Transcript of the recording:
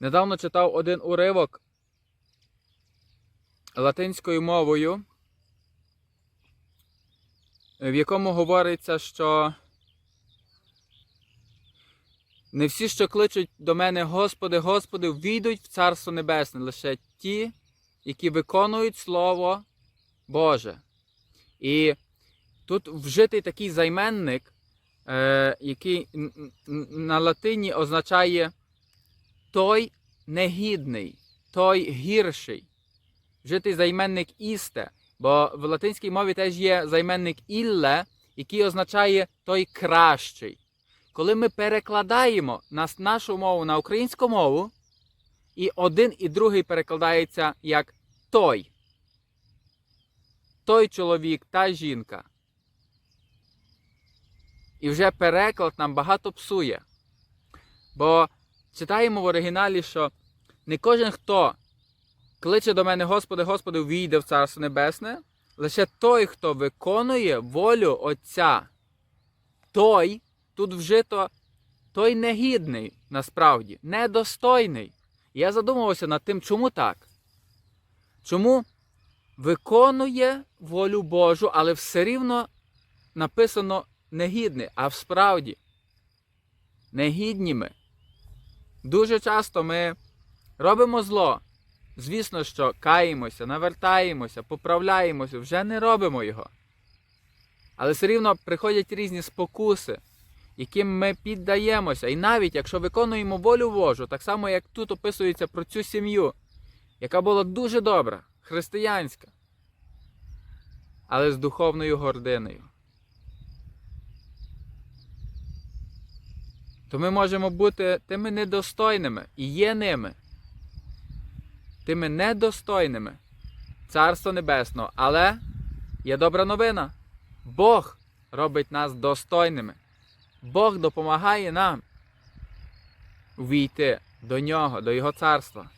Недавно читав один уривок латинською мовою, в якому говориться, що не всі, що кличуть до мене Господи, Господи, війдуть в Царство Небесне, лише ті, які виконують Слово Боже. І тут вжитий такий займенник, е, який на латині означає той негідний, той гірший. Вжитий займенник істе, бо в латинській мові теж є займенник ілле, який означає той кращий. Коли ми перекладаємо нас, нашу мову на українську мову, і один і другий перекладається як той. Той чоловік, та жінка. І вже переклад нам багато псує. Бо читаємо в оригіналі, що не кожен, хто кличе до мене Господи, Господи, війде в Царство Небесне, лише той, хто виконує волю Отця. Той, тут вжито, той негідний, насправді, недостойний. Я задумувався над тим, чому так? Чому виконує волю Божу, але все рівно написано негідний, а справді негідні ми. Дуже часто ми робимо зло. Звісно, що каємося, навертаємося, поправляємося, вже не робимо його. Але все рівно приходять різні спокуси, яким ми піддаємося. І навіть якщо виконуємо волю Божу, так само як тут описується про цю сім'ю, яка була дуже добра, християнська, але з духовною гординою. То ми можемо бути тими недостойними і є ними. Тими недостойними Царство Небесного. Але є добра новина. Бог робить нас достойними. Бог допомагає нам увійти до нього, до Його царства.